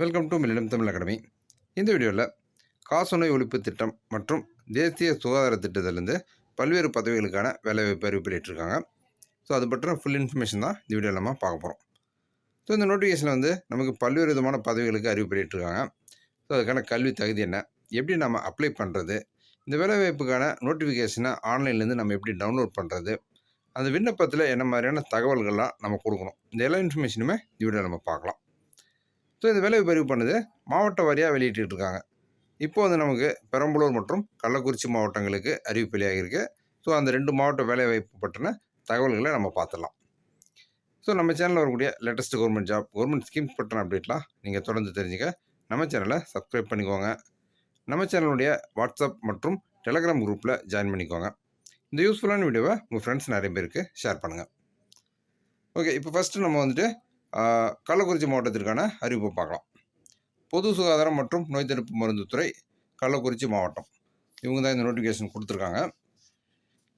Welcome to மில்லிடம் Tamil academy. இந்த வீடியோவில் காசநோய் ஒழிப்பு திட்டம் மற்றும் தேசிய சுகாதார திட்டத்திலேருந்து பல்வேறு பதவிகளுக்கான வேலைவாய்ப்பு அறிவிப்பு ஸோ அது பற்றின ஃபுல் இன்ஃபர்மேஷன் தான் இந்த வீடியோவில் நம்ம பார்க்க போகிறோம் ஸோ இந்த நோட்டிஃபிகேஷனில் வந்து நமக்கு பல்வேறு விதமான பதவிகளுக்கு அறிவிப்பு ஸோ அதுக்கான கல்வி தகுதி என்ன? எப்படி நம்ம அப்ளை பண்ணுறது இந்த வேலைவாய்ப்புக்கான நோட்டிஃபிகேஷனை ஆன்லைன்லேருந்து நம்ம எப்படி டவுன்லோட் பண்ணுறது அந்த விண்ணப்பத்தில் என்ன மாதிரியான தகவல்கள்லாம் நம்ம கொடுக்கணும்? இந்த எல்லா இன்ஃபர்மேஷனுமே இந்த வீடியோவில் நம்ம பார்க்கலாம். ஸோ இந்த வேலை பதிவு பண்ணது. மாவட்ட வாரியாக வெளியிட்டு இருக்காங்க இப்போ வந்து நமக்கு பெரம்பலூர் மற்றும் கள்ளக்குறிச்சி மாவட்டங்களுக்கு அறிவிப்பு இருக்குது ஸோ அந்த ரெண்டு மாவட்ட வேலைவாய்ப்பு பற்றின தகவல்களை நம்ம பார்த்துடலாம். ஸோ நம்ம சேனலில் வரக்கூடிய latest government job government schemes பற்றின அப்டேட்லாம் நீங்கள் தொடர்ந்து தெரிஞ்சுக்க நம்ம சேனலை சப்ஸ்கிரைப் பண்ணிக்கோங்க. நம்ம சேனலுடைய வாட்ஸ்அப் மற்றும் டெலகிராம் குரூப்பில் ஜாயின் பண்ணிக்கோங்க. இந்த யூஸ்ஃபுல்லான வீடியோவை உங்கள் ஃப்ரெண்ட்ஸ் நிறைய பேருக்கு ஷேர் பண்ணுங்கள் ஓகே இப்போ ஃபஸ்ட்டு நம்ம வந்துட்டு கள்ளக்குறிச்சி மாவட்டத்திற்கான அறிவிப்பை பார்க்கலாம். பொது சுகாதாரம் மற்றும் நோய் தடுப்பு மருந்து துறை கள்ளக்குறிச்சி மாவட்டம். இவங்க தான் இந்த நோட்டிஃபிகேஷன் கொடுத்துருக்காங்க.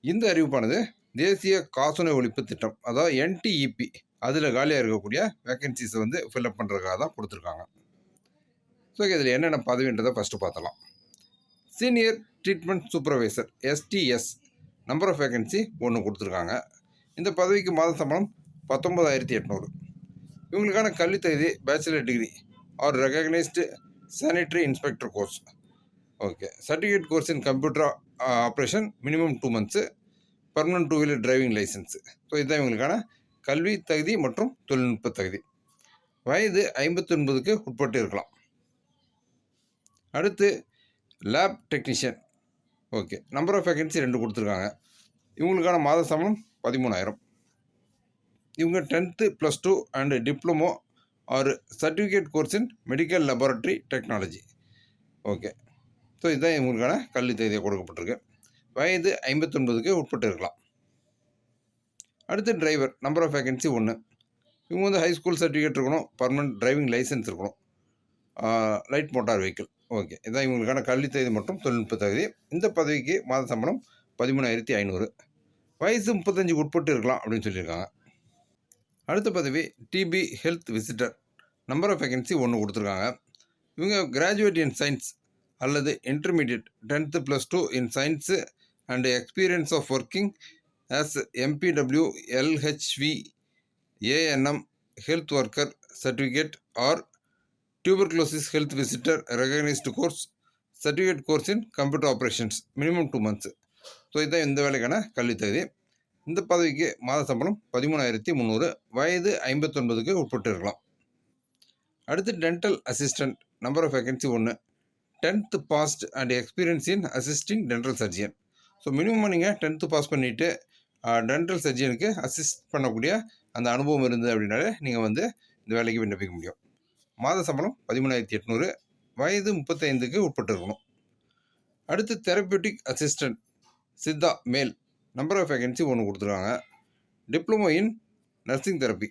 இந்த அறிவிப்பானது தேசிய காசநோய் ஒழிப்பு திட்டம் அதாவது என்டிஇபி அதில் காலியாக இருக்கக்கூடிய வேக்கன்சிஸை வந்து ஃபில்அப் பண்ணுறதுக்காக தான் கொடுத்துருக்காங்க. ஸோ இதில் என்னென்ன பதவின்றதை ஃபஸ்ட்டு பார்த்தலாம் senior treatment supervisor STS number of vacancy ஒன்று கொடுத்துருக்காங்க. இந்த பதவிக்கு மாத சம்பளம் பத்தொம்பதாயிரத்தி எட்நூறு. இவங்களுக்கான கல்வித் தகுதி bachelor degree or recognised sanitary inspector course okay certificate course in computer operation minimum two months permanent two wheeler driving licence so இதுதான் இவங்களுக்கான கல்வி தகுதி மற்றும் தொழில்நுட்ப தகுதி. வயது ஐம்பத்தி ஒன்பதுக்கு உட்பட்டு இருக்கலாம். அடுத்து lab technician okay number of vacancy ரெண்டு கொடுத்துருக்காங்க. இவங்களுக்கான மாத சம்பளம் பதிமூணாயிரம். இவங்க tenth plus two and diploma or certificate course in medical laboratory technology okay so இதுதான் இவங்களுக்கான கல்வி தகுதியாக கொடுக்கப்பட்டிருக்கு. வயது ஐம்பத்தொன்பதுக்கு உட்பட்டு இருக்கலாம் அடுத்து டிரைவர் நம்பர் ஆஃப் வேகன்சி ஒன்று இவங்க வந்து ஹை ஸ்கூல் சர்டிஃபிகேட் இருக்கணும் பர்மனெண்ட் டிரைவிங் லைசன்ஸ் இருக்கணும். லைட் மோட்டார் வெஹிக்கிள் ஓகே இதான் இவங்களுக்கான கல்வி தகுதி மற்றும் தொழில்நுட்ப தகுதி. இந்த பதவிக்கு மாத சம்பளம் பதிமூணாயிரத்தி ஐநூறு. வயசு முப்பத்தஞ்சுக்கு உட்பட்டு இருக்கலாம் அப்படின்னு சொல்லியிருக்காங்க. அடுத்த பதவி TB health visitor number of vacancy ஒன்று கொடுத்துருக்காங்க. இவங்க கிராஜுவேட் இன் சயின்ஸ் அல்லது intermediate tenth plus two in science and experience of working as MPW LHV ANM health worker certificate or tuberculosis health visitor recognised course certificate course in computer operations minimum two months so இதுதான் இந்த வேலைக்கான கல்வித் தகுதி. இந்த பதவிக்கு மாத சம்பளம் பதிமூணாயிரத்தி முந்நூறு வயது ஐம்பத்தொன்பதுக்கு உட்பட்டு இருக்கலாம் அடுத்து dental assistant number of vacancy ஒன்று tenth passed and experience in assisting dental surgeon so minimum நீங்கள் டென்த்து பாஸ் பண்ணிவிட்டு டென்டல் சர்ஜியனுக்கு அசிஸ்ட் பண்ணக்கூடிய அந்த அனுபவம் இருந்தது அப்படின்னாலே நீங்கள் வந்து இந்த வேலைக்கு விண்ணப்பிக்க முடியும். மாத சம்பளம் பதிமூணாயிரத்தி எட்நூறு வயது முப்பத்தைந்துக்கு உட்பட்டு இருக்கணும் அடுத்து தெரப்பியூட்டிக் அசிஸ்டன்ட் சித்தா மேல். நம்பர் ஆஃப் வேகன்சி ஒன்று கொடுத்துருக்காங்க. டிப்ளமோ இன் நர்சிங் தெரப்பி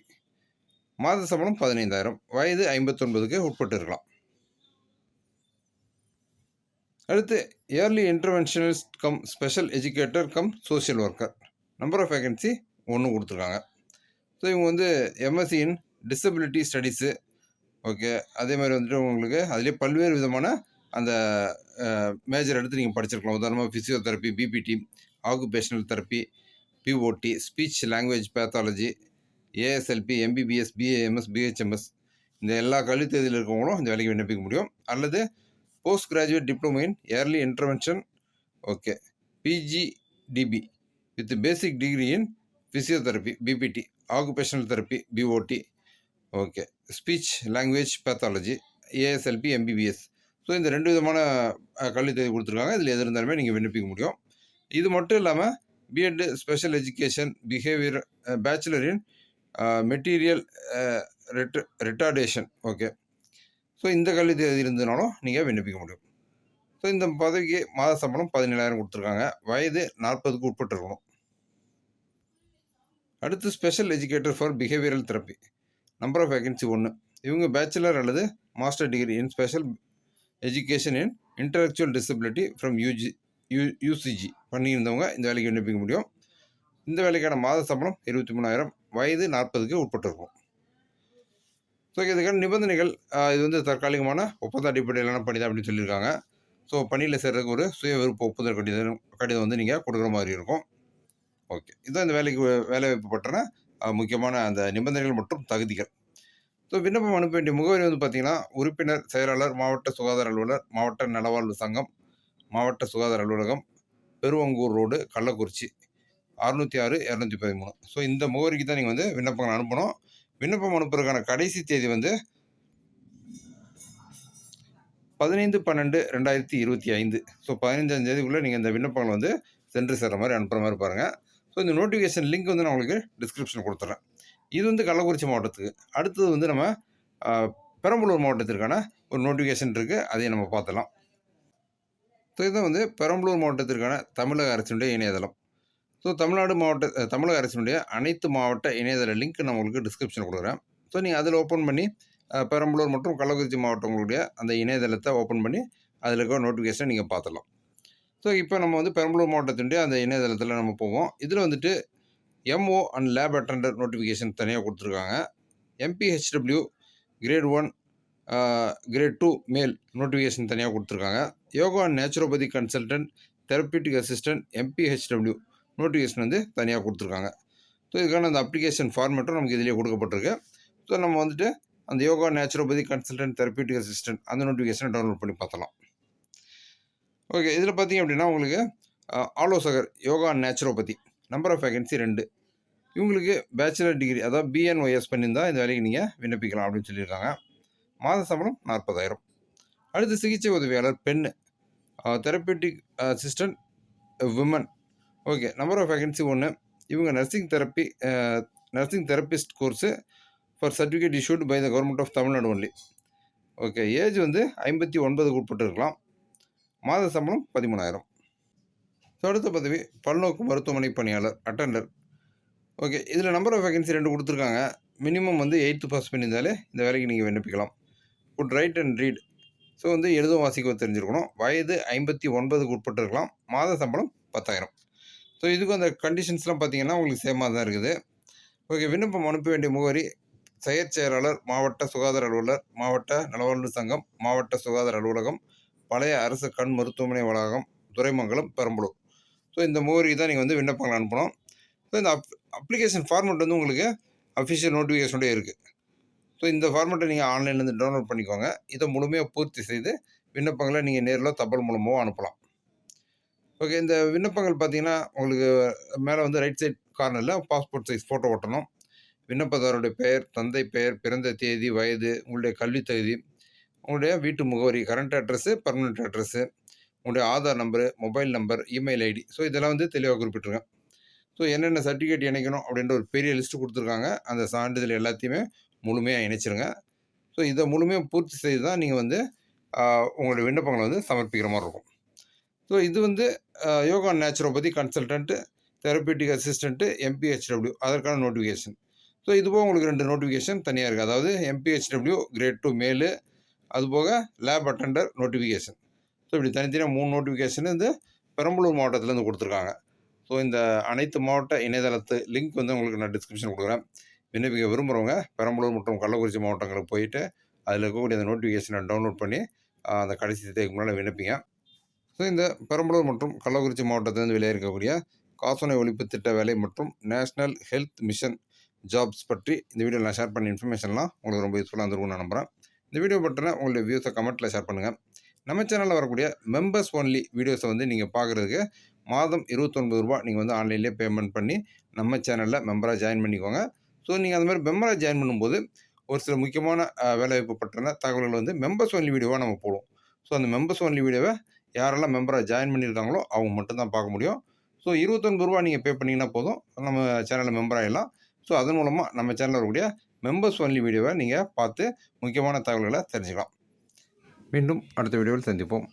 மாத சம்பளம் பதினைந்தாயிரம். வயது ஐம்பத்தொன்பதுக்கு உட்பட்டு இருக்கலாம் அடுத்து early interventionist cum special educator cum social worker number of vacancy ஒன்று கொடுத்துருக்காங்க. ஸோ இவங்க வந்து MSc in disability studies okay அதே மாதிரி வந்துட்டு உங்களுக்கு அதிலே பல்வேறு விதமான அந்த மேஜர் எடுத்து நீங்கள் படிச்சிருக்கலாம். உதாரணமாக physiotherapy BPT occupational therapy BOT speech language pathology ASLP MBBS BAMS BHMS இந்த எல்லா கல்வித்தேதியில் இருக்கவங்களும் இந்த வேலைக்கு விண்ணப்பிக்க முடியும். அல்லது post graduate diploma in early intervention okay PGDP with basic degree in physiotherapy BPT occupational therapy BOT okay speech language pathology ASLP MBBS so இந்த ரெண்டு விதமான கல்வி தேதி கொடுத்துருக்காங்க. இதில் எது இருந்தாலுமே நீங்கள் விண்ணப்பிக்க முடியும். இது மட்டும் இல்லாமல் BEd special education behaviour bachelor in material retardation okay so இந்த கல்வி தேதி இருந்ததுனாலும் நீங்கள் விண்ணப்பிக்க முடியும். ஸோ இந்த பதவிக்கு மாத சம்பளம் பதினேழாயிரம் கொடுத்துருக்காங்க. வயது நாற்பதுக்கு உட்பட்டிருக்கணும். அடுத்து special educator for behavioural therapy number of vacancy ஒன்று இவங்க பேச்சுலர் அல்லது master degree in special education in intellectual disability from UG U UCG பண்ணியிருந்தவங்க இந்த வேலைக்கு விண்ணப்பிக்க முடியும். இந்த வேலைக்கான மாத சம்பளம் இருபத்தி மூணாயிரம் வயது நாற்பதுக்கு உட்பட்டிருக்கும். ஸோ இதுக்கான நிபந்தனைகள்? இது வந்து தற்காலிகமான ஒப்பந்த அடிப்படையிலான பணி தான் அப்படின்னு சொல்லியிருக்காங்க. ஸோ பணியில் சேர்றதுக்கு ஒரு சுய விருப்ப ஒப்புதல் கடிதம் கடிதம் வந்து நீங்கள் கொடுக்குற மாதிரி இருக்கும். ஓகே இதுதான் இந்த வேலைக்கு வேலை வாய்ப்பு பற்றின முக்கியமான அந்த நிபந்தனைகள் மற்றும் தகுதிகள். ஸோ விண்ணப்பம் அனுப்ப வேண்டிய முகவரி வந்து பார்த்திங்கன்னா உறுப்பினர் செயலாளர் மாவட்ட சுகாதார அலுவலர் மாவட்ட நலவாழ்வு சங்கம் மாவட்ட சுகாதார அலுவலகம் பெருவங்கூர் ரோடு கள்ளக்குறிச்சி. அறுநூற்றி ஆறு இரநூத்தி பதிமூணு ஸோ இந்த முகவரிக்கு தான் நீங்கள் வந்து விண்ணப்பங்கள் அனுப்பணும். விண்ணப்பம் அனுப்புறதுக்கான கடைசி தேதி வந்து பதினைந்து பன்னெண்டு ரெண்டாயிரத்தி இருபத்தி ஐந்து. ஸோ பதினைஞ்சாம் தேதிக்குள்ளே நீங்கள் இந்த விண்ணப்பங்கள் வந்து சென்று சேர்ற மாதிரி அனுப்புகிற மாதிரி பாருங்கள் ஸோ இந்த நோட்டிஃபிகேஷன் லிங்க் வந்து நான் உங்களுக்கு டிஸ்கிரிப்ஷன் கொடுத்துட்றேன் இது வந்து கள்ளக்குறிச்சி மாவட்டத்துக்கு. அடுத்தது வந்து நம்ம பெரம்பலூர் மாவட்டத்திற்கான ஒரு நோட்டிஃபிகேஷன் இருக்குது அதையும் நம்ம பார்த்தலாம் ஸோ இதுதான் வந்து பெரம்பலூர் மாவட்டத்திற்கான தமிழக அரசினுடைய இணையதளம். ஸோ தமிழ்நாடு மாவட்ட தமிழக அரசினுடைய அனைத்து மாவட்ட இணையதள லிங்க் நான் உங்களுக்கு டிஸ்கிரிப்ஷன் கொடுக்குறேன். ஸோ நீங்கள் அதில் ஓப்பன் பண்ணி பெரம்பலூர் மற்றும் கள்ளக்குறிச்சி மாவட்டங்களுடைய அந்த இணையதளத்தை ஓப்பன் பண்ணி அதில் இருக்கிற நோட்டிஃபிகேஷனை நீங்கள் பார்த்துடலாம். ஸோ இப்போ நம்ம வந்து பெரம்பலூர் மாவட்டத்தினுடைய அந்த இணையதளத்தில் நம்ம போவோம். இதில் வந்துட்டு MO and lab attendant notification தனியாக கொடுத்துருக்காங்க. MPHW grade one grade two male notification தனியாக கொடுத்துருக்காங்க. Yoga and naturopathy consultant therapeutic assistant MPHW notification வந்து தனியாக கொடுத்துருக்காங்க. ஸோ இதுக்கான அந்த அப்ளிகேஷன் ஃபார்மேட்டும் நமக்கு இதிலேயே கொடுக்கப்பட்டிருக்கு. ஸோ நம்ம வந்துட்டு அந்த yoga naturopathy consultant therapeutic assistant அந்த நோட்டிஃபிகேஷனை டவுன்லோட் பண்ணி பார்த்தலாம் ஓகே இதில் பார்த்தீங்க அப்படின்னா உங்களுக்கு ஆலோசகர் yoga and naturopathy number of vacancy ரெண்டு. இவங்களுக்கு பேச்சுலர் டிகிரி அதாவது பிஎன்ஒஎஸ் பண்ணியிருந்தால் இந்த வேலைக்கு நீங்கள் விண்ணப்பிக்கலாம் அப்படின்னு சொல்லியிருக்காங்க. மாத சம்பளம் நாற்பதாயிரம். அடுத்து சிகிச்சை உதவியாளர் பெண் therapeutic assistant women okay number of vacancy ஒன்று இவங்க nursing therapy nursing therapist course for certificate issued by the government of Tamil Nadu only okay age வந்து ஐம்பத்தி ஒன்பதுக்கு உட்பட்டு இருக்கலாம் மாத சம்பளம் பதிமூணாயிரம். ஸோ அடுத்த பதவி பல்நோக்கு மருத்துவமனை பணியாளர் அட்டண்டர் ஓகே இதில் நம்பர் ஆஃப் வேகன்சி ரெண்டு கொடுத்துருக்காங்க. மினிமம் வந்து எயித்து பாஸ் பண்ணியிருந்தாலே இந்த வேலைக்கு நீங்கள் விண்ணப்பிக்கலாம். Good write and read so வந்து எழுதும் வாசிக்கவும் தெரிஞ்சிருக்கணும். வயது ஐம்பத்தி ஒன்பதுக்கு உட்பட்டு இருக்கலாம் மாத சம்பளம் பத்தாயிரம். ஸோ இதுக்கும் அந்த கண்டிஷன்ஸ்லாம் பார்த்தீங்கன்னா உங்களுக்கு சேமாக தான் இருக்குது. ஓகே விண்ணப்பம் அனுப்ப வேண்டிய முகவரி செயற் செயலாளர் மாவட்ட சுகாதார அலுவலர் மாவட்ட நலவாழ்வு சங்கம் மாவட்ட சுகாதார அலுவலகம் பழைய அரசு கண் மருத்துவமனை வளாகம் துறைமங்கலம் பெரம்பலூர். ஸோ இந்த முகவரிக்கு தான் நீங்கள் வந்து விண்ணப்பங்கள் அனுப்பணும். ஸோ இந்த அப் அப்ளிகேஷன் ஃபார்மெட் வந்து உங்களுக்கு அஃபிஷியல் நோட்டிஃபிகேஷனோடய இருக்குது ஸோ இந்த ஃபார்மெட்டை நீங்கள் ஆன்லைன்லேருந்து டவுன்லோட் பண்ணிக்கோங்க. இதை முழுமையாக பூர்த்தி செய்து விண்ணப்பங்களை நீங்கள் நேரில் தபால் மூலமாகவோ அனுப்பலாம். ஓகே இந்த விண்ணப்பங்கள் பார்த்தீங்கன்னா உங்களுக்கு மேலே வந்து ரைட் சைட் கார்னரில் பாஸ்போர்ட் சைஸ் ஃபோட்டோ ஒட்டணும். விண்ணப்பதாரருடைய பெயர் தந்தை பெயர் பிறந்த தேதி வயது உங்களுடைய கல்வித் தகுதி உங்களுடைய வீட்டு முகவரி கரண்ட் அட்ரஸ்ஸு பர்மனெண்ட் அட்ரஸ்ஸு உங்களுடைய Aadhaar number mobile number email ID so இதெல்லாம் வந்து தெளிவாக குறிப்பிட்டிருக்கேன். ஸோ என்னென்ன சர்டிஃபிகேட் இணைக்கணும் அப்படின்ற ஒரு பெரிய லிஸ்ட்டு கொடுத்துருக்காங்க. அந்த சான்றிதழ் எல்லாத்தையுமே முழுமையாக இணைச்சிருங்க. ஸோ இதை முழுமையாக பூர்த்தி செய்து தான் நீங்கள் வந்து உங்களுடைய விண்ணப்பங்களை வந்து சமர்ப்பிக்கிற மாதிரி இருக்கும். ஸோ இது வந்து yoga naturopathy consultant therapeutic assistant MPHW அதற்கான நோட்டிஃபிகேஷன் ஸோ இது போக உங்களுக்கு ரெண்டு நோட்டிஃபிகேஷன் தனியாக இருக்குது அதாவது எம்பிஹெச்டபிள்யூ கிரேட் டூ மேலு அதுபோக லேப் அட்டண்டர் நோட்டிஃபிகேஷன் ஸோ இப்படி தனித்தனியாக மூணு நோட்டிஃபிகேஷன் வந்து பெரம்பலூர் மாவட்டத்துலேருந்து கொடுத்துருக்காங்க. ஸோ இந்த அனைத்து மாவட்ட இணையதளத்து லிங்க் வந்து உங்களுக்கு நான் டிஸ்கிரிப்ஷன் கொடுக்குறேன். விண்ணப்பிக்க விரும்புகிறவங்க பெரம்பலூர் மற்றும் கள்ளக்குறிச்சி மாவட்டங்களுக்கு போயிட்டு அதில் இருக்கக்கூடிய அந்த நோட்டிஃபிகேஷனை டவுன்லோட் பண்ணி அந்த கடைசி தேதிக்கு முன்னால் விண்ணப்பிங்க. ஸோ இந்த பெரம்பலூர் மற்றும் கள்ளக்குறிச்சி மாவட்டத்திலிருந்து வெளியே இருக்கக்கூடிய காசநோய் ஒழிப்பு திட்ட வேலை மற்றும் நேஷ்னல் ஹெல்த் மிஷன் ஜாப்ஸ் பற்றி இந்த வீடியோவில் நான் ஷேர் பண்ண இன்ஃபர்மேஷன்லாம் உங்களுக்கு ரொம்ப யூஸ்ஃபுல்லாக இருந்திருக்கும் நான் நம்புகிறேன் இந்த வீடியோ பற்றின உங்களுடைய வியூஸை கமெண்ட்டில் ஷேர் பண்ணுங்கள் நம்ம சேனலில் வரக்கூடிய மெம்பர்ஸ் ஒன்லி வீடியோஸை வந்து நீங்கள் பார்க்குறதுக்கு மாதம் இருபத்தொன்பது ரூபா நீங்கள் வந்து ஆன்லைன்லேயே பேமெண்ட் பண்ணி நம்ம சேனலில் மெம்பராக ஜாயின் பண்ணிக்கோங்க. ஸோ நீங்கள் அந்த மாதிரி மெம்பராக ஜாயின் பண்ணும்போது ஒரு சில முக்கியமான வேலைவாய்ப்பு பற்றின தகவல்கள் வந்து மெம்பர்ஸ் ஒன்லி வீடியோவாக நம்ம போடுவோம். ஸோ அந்த மெம்பர்ஸ் ஒன்லி வீடியோவை யாரெல்லாம் மெம்பராக ஜாயின் பண்ணியிருக்காங்களோ அவங்க மட்டும்தான் பார்க்க முடியும். ஸோ இருபத்தொன்பது ரூபா நீங்கள் பே பண்ணிங்கன்னா போதும். நம்ம சேனலில் மெம்பர் ஆகிடலாம் ஸோ அதன் மூலமாக நம்ம சேனலில் இருக்கக்கூடிய மெம்பர்ஸ் ஒன்லி வீடியோவை நீங்கள் பார்த்து முக்கியமான தகவல்களை தெரிஞ்சுக்கலாம். மீண்டும் அடுத்த வீடியோவில் சந்திப்போம்.